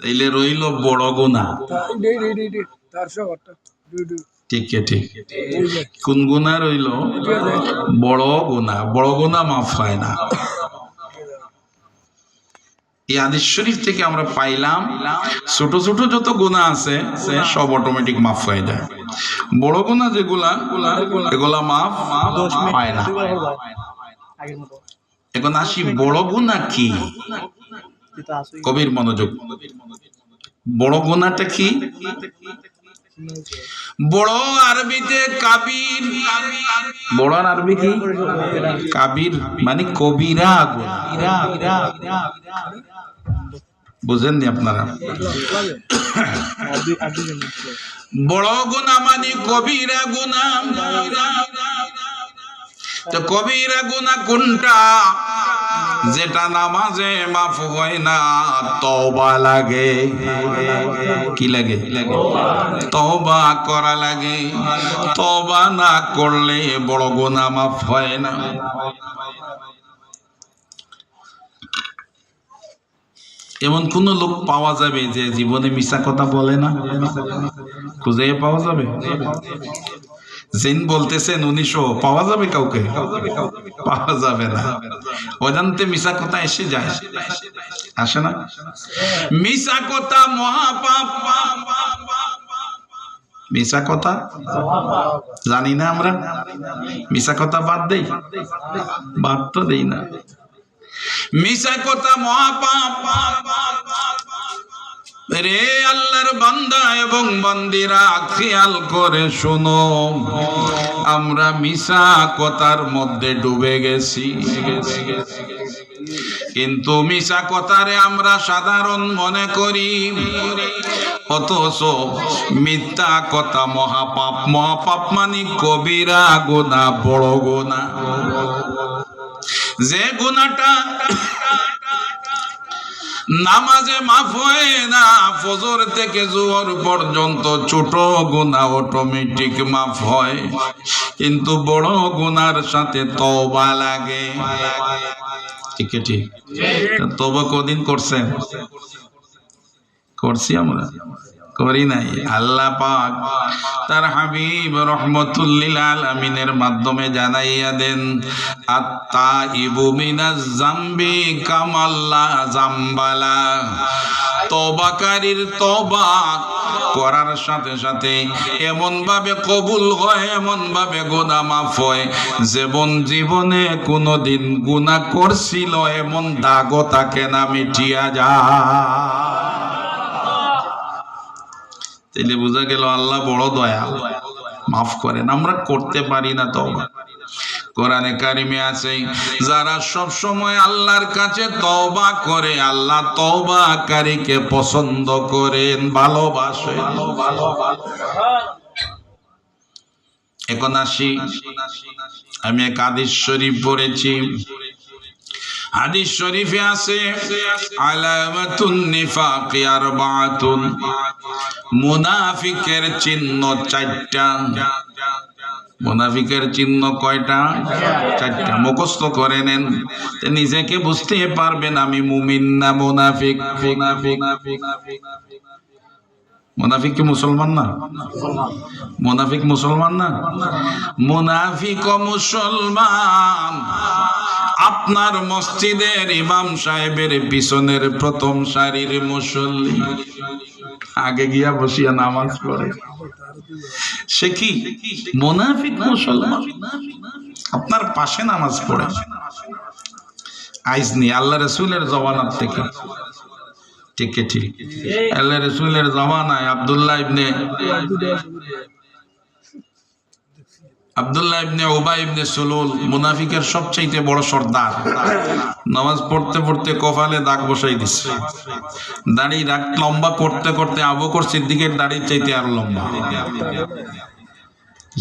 তাইলে রইল বড় গুণা। ঠিক ঠিক কোন গুণা রইল? বড় গুণা। বড় গুণা মাফ হয় না। এই আদিস শরীফ থেকে আমরা পাইলাম ছোট ছোট যত গুণা আছে সব অটোমেটিক মাফ হয়ে যায়। বড় গুণা যেগুলা এগুলা মাফ হয় না। এখন আসি বড় গুণা কি? কবির মনোযোগ। বড় গোনাটা কি? বড় আরবিতে কাবির। বড় আরবি কি? কাবির মানে কবিরা বুঝেননি আপনারা? বড় গুণা মানে কবিরা গুণা তো কবিরা গুণা কোনটা? যেটা নামাজে মাফ হয় না, তওবা লাগে। কি লাগে? তওবা করা লাগে। তওবা না করলে বড় গুণা মাফ হয় না। এমন কোন লোক পাওয়া যাবে যে জীবনে মিশা কথা বলে না? খুঁজে পাওয়া যাবে? জিন বলতেছেন উনিশশো পাওয়া যাবে কাউকে? পাওয়া যাবে না। অজান্তে মিশা কথা এসে যায়। আসে না? মিশা কথা মহাপাপ। মিশা কথা? জানি না আমরা। মিশা কথা বাদ দেই? বাদ তো দেই না। মিশা কথা মহাপাপ। রে আল্লাহর বান্দা এবং বান্দিরা খেয়াল করে শুনো। আমরা মিশা কথার মধ্যে ডুবে গেছি। কিন্তু মিশা কথারে আমরা সাধারণ মনে করি। অথচ মিথ্যা কথা মহাপাপ। মহাপাপ মানে কবিরা গোনা বড় গোনা যে গুণাটা নামাজে মাফ হয় না, ফজর থেকে জোহর পর্যন্ত ছোট গুণা অটোমেটিক মাফ হয়। কিন্তু বড় গুনার সাথে তবা লাগে। ঠিক ঠিক? তবা কদিন করছেন? করছি আমরা। করি নাই। আল্লাহ পাক তার হাবিব রহমতুল্লিল আলমিনের মাধ্যমে জানাইয়া দেন আত্মা ইবু মিনাজ জাম্বি কামাল্লা জাম্বালা। তবাকারীর তবা করার সাথে সাথে এমন ভাবে কবুল হয় এমন ভাবে গোনা মাফ হয়। যেমন জীবনে কোনোদিন গুণা করছিল, এমন দাগও তাকে না মিটিয়া যায়। তাইলে বোঝা গেল আল্লাহ বড় দয়াল। মাফ করেন, আমরা করতে পারি না তবা কোরআনে কারিমে আছে, যারা সব সময় আল্লাহর কাছে তওবা করে, আল্লাহ তওবাকারীকে পছন্দ করেন ভালোবাসেন এখন আসি, আমি এক আদিস শরীফ পড়েছি। হাদিস শরীফে আছে আলামাতুন নিফাকি আরবাতুন। মুনাফিকের চিহ্ন চারটা। মুনাফিকের চিহ্ন কয়টা? চারটা। মুখস্থ করে নেন। নিজেকে বুঝতে পারবেন আমি মুমিন না মুনাফিক? মুনাফিক মুনাফিক কি মুসলমান না? মুনাফিক মুসলমান না? মুনাফিক মুসলমান আপনার মসজিদের ইমাম সাহেবের পিছনের প্রথম সারির মুসল্লি। আগে গিয়া বসিয়া নামাজ পড়ে। সে কি মোনাফিক মুসলমান? আপনার পাশে নামাজ পড়ে। আইজ নি, আল্লাহ রসুলের জবানার থেকে। ঠিক ঠিক? আল্লাহ রসুলের জমানায় আবদুল্লাহ ইবনে আবদুল্লাহ ইবনে উবাই ইবনে সুলুল মুনাফিকের সবচাইতে বড় সর্দার। নামাজ পড়তে পড়তে কপালে দাগ বসাই দিচ্ছে দাড়ি দাগ লম্বা করতে করতে আবকর সিদ্দিকের দাড়ির চাইতে আরও লম্বা।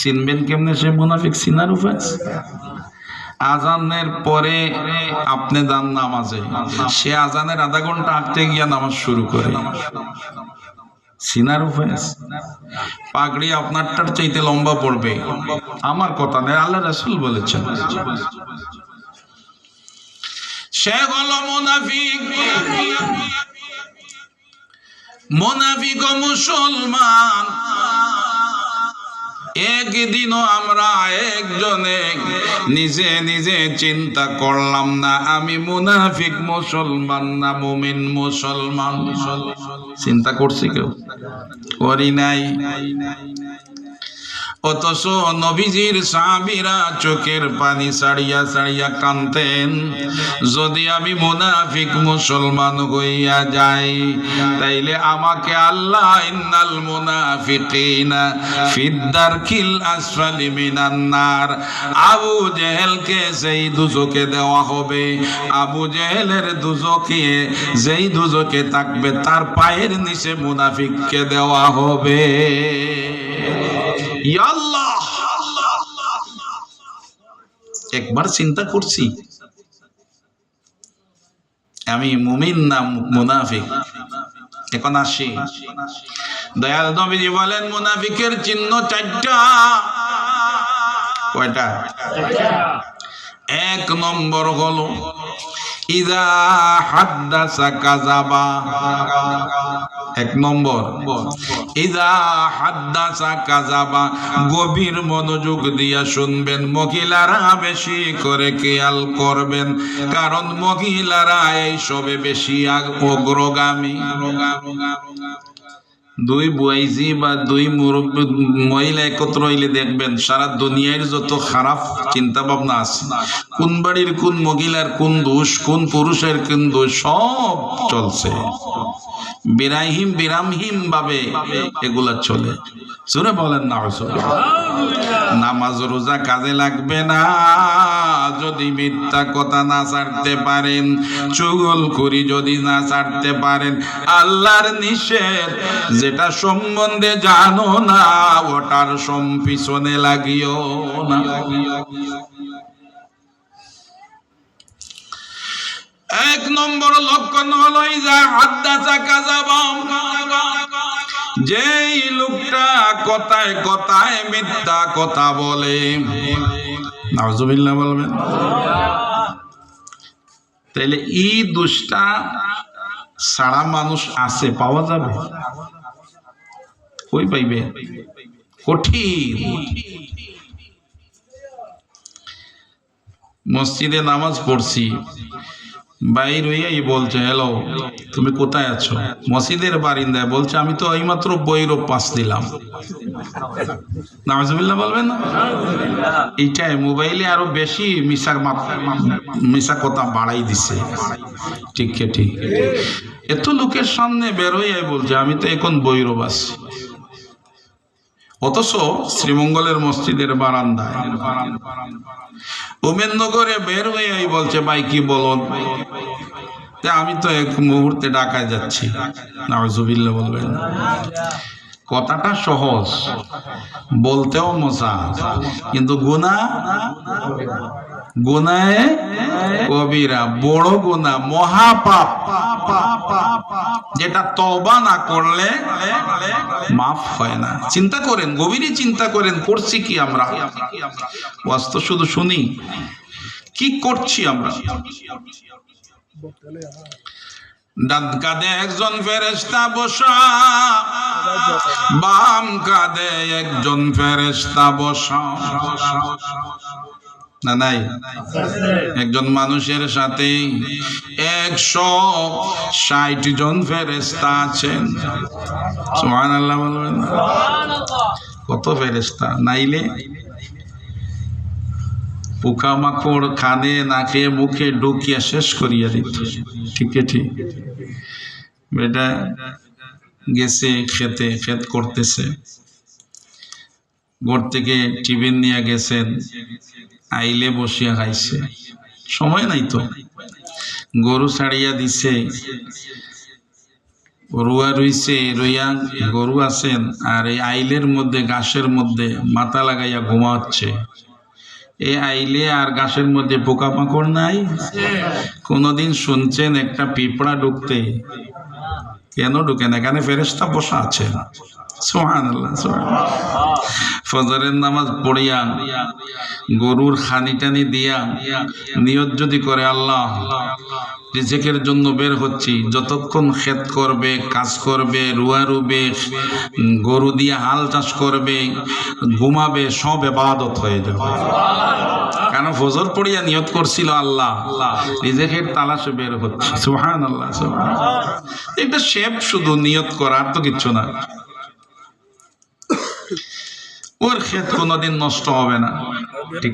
চিনবেন কেমনে সে মুনাফিক সিনার উপায় আজানের পরে আপনি দান নামাজে। সে আজানের আধা ঘণ্টা আঁকতে গিয়া নামাজ শুরু করে। সিনার ওফেন্স পাগড়ি আপনারটার চাইতে লম্বা পড়বে। আমার কথা নেই আল্লাহ রাসুল বলেছেন। হলো মুনাফিক। মুসলমান। একদিনও আমরা একজনে নিজে নিজে চিন্তা করলাম না। আমি মুনাফিক মুসলমান না, মুমিন মুসলমান। চিন্তা করছি কেউ? করি নাই। অথচ নবীজির সাহাবীরা চোখের পানি ছাড়িয়া ছাড়িয়া কানতেন যদি আমি মুনাফিক মুসলমান হইয়া যাই, তাইলে আমাকে আল্লাহ ইন্নাল মুনাফিকিনা ফিদ্দারকিল আসফালি মিনান নার। আবু জেহেলকে সেই দুজকে দেওয়া হবে, আবু জেহেলের দুজকে যেই দুজকে থাকবে, তার পায়ের নিচে মুনাফিককে দেওয়া হবে। একবার চিন্তা করছি। আমি মুমিন না মুনাফিক? এখন আসি। দয়াল নবীজি বলেন, মুনাফিকের চিহ্ন চারটা। কয়টা? এক নম্বর হলো, ইদা হাদ্দাসা কাজাবা এক নম্বর। ইদা হাদ্দাসা কাজাবা গভীর মনোযোগ দিয়া শুনবেন। মহিলারা বেশি করে খেয়াল করবেন, কারণ মহিলারা এই সবে বেশি অগ্রগামী দুই বুয়াইজি বা দুই মুরব্বী মহিলা একত্র হইলে দেখবেন সারা দুনিয়ার যত খারাপ চিন্তা ভাবনা আছে, কোন বাড়ির কোন মহিলার কোন দোষ, কোন পুরুষের কোন দোষ, সব চলছে। বিরাহিম বিরামহীন ভাবে এগুলা চলে। সুরে বলেন না নামাজ, রোজা কাজে লাগবে না। যদি মিথ্যা কথা না ছাড়তে পারেন, চুগল করি যদি না ছাড়তে পারেন, আল্লাহর নিষেধ যেটা সম্বন্ধে জানো না, ওটার সম পিছনে লাগিও না। এক নম্বর লক্ষণ হলো যা হাদ্দাসা কাজাবাম যেই লোকটা কথায় কথায় মিথ্যা কথা বলে। নাউজুবিল্লাহ বলবেন। তাইলে এই দোষটা সারা মানুষ আছে, পাওয়া যাবে? কই পাইবে? কঠিন। মসজিদে নামাজ পড়ছি। বাইর হইয়াই বলছে, হ্যালো, তুমি কোথায় আছো? মসজিদের বারিন্দায় বলছে, আমি তো এইমাত্র বইরও পাস দিলাম। নামাজবিল্লাহ বলবেন না? এইটাই, মোবাইলে আরও বেশি মিশা মিশা কথা বাড়াই দিছে। ঠিক ঠিক। এত লোকের সামনে বেরোই বলছে, আমি তো এখন বৈরবাস অথচ শ্রীমঙ্গলের মসজিদের বারান্দায়। উমেন্দ্রগরে বের হয়ে বলছে, ভাই, কি বলুন? আমি তো এক মুহূর্তে ডাকায় যাচ্ছি। বলবেন। কথাটা সহজ, বলতেও মজা, কিন্তু গুণা গুনায় কবিরা, বড় গুণা, মহাপাপ, যেটা তবা না করলে মাফ হয় না। চিন্তা করেন গভীরে চিন্তা করেন, করছি কি আমরা? বাস্তব শুধু শুনি, কি করছি আমরা? ডান কাঁধে একজন ফেরেস্তা বসা, বাম কাঁধে একজন ফেরেস্তা বসা। না, নাই? একজন মানুষের সাথে একশো ষাট জন ফেরেস্তা আছেন। আল্লাহ কত ফেরেস্তা নাইলে? পোকামাকড় কানে নাকে, মুখে ঢুকিয়া শেষ করিয়া দিত। ঠিক ঠিক? বেটা গেছে খেতে, খেত করতেছে। ঘর থেকে টিফিন নিয়ে গেছেন, আইলে বসিয়া খাইছে। সময় নাই তো। গরু ছাড়িয়া দিছে। রুয়া রইছে, রইয়া গরু আছেন, আর এই আইলের মধ্যে, ঘাসের মধ্যে মাথা লাগাইয়া ঘুমাচ্ছে। এ আইলে আর গাছের মধ্যে পোকা মাকড় নাই। কোনোদিন শুনছেন একটা পিঁপড়া ঢুকতে? কেন ঢুকে না? এখানে ফেরেস্তা বসা আছে। ফজরের নামাজ পড়িয়া, গরুর খানি টানি দিয়া নিয়ত যদি করে আল্লাহ রিজেকের জন্য বের হচ্ছি। যতক্ষণ ক্ষেত করবে, কাজ করবে, রুয়া রুবে, গরু দিয়ে হাল চাষ করবে, ঘুমাবে, সব এবাদত হয়ে যাবে। কেন? ফজর পড়িয়া নিয়ত করছিল আল্লাহ। রিজেকের তালাশে বের হচ্ছে। সুহান আল্লাহ এটা শেপ শুধু, নিয়ত করার তো কিচ্ছু না। ওর ক্ষেত কোনোদিন নষ্ট হবে না। ঠিক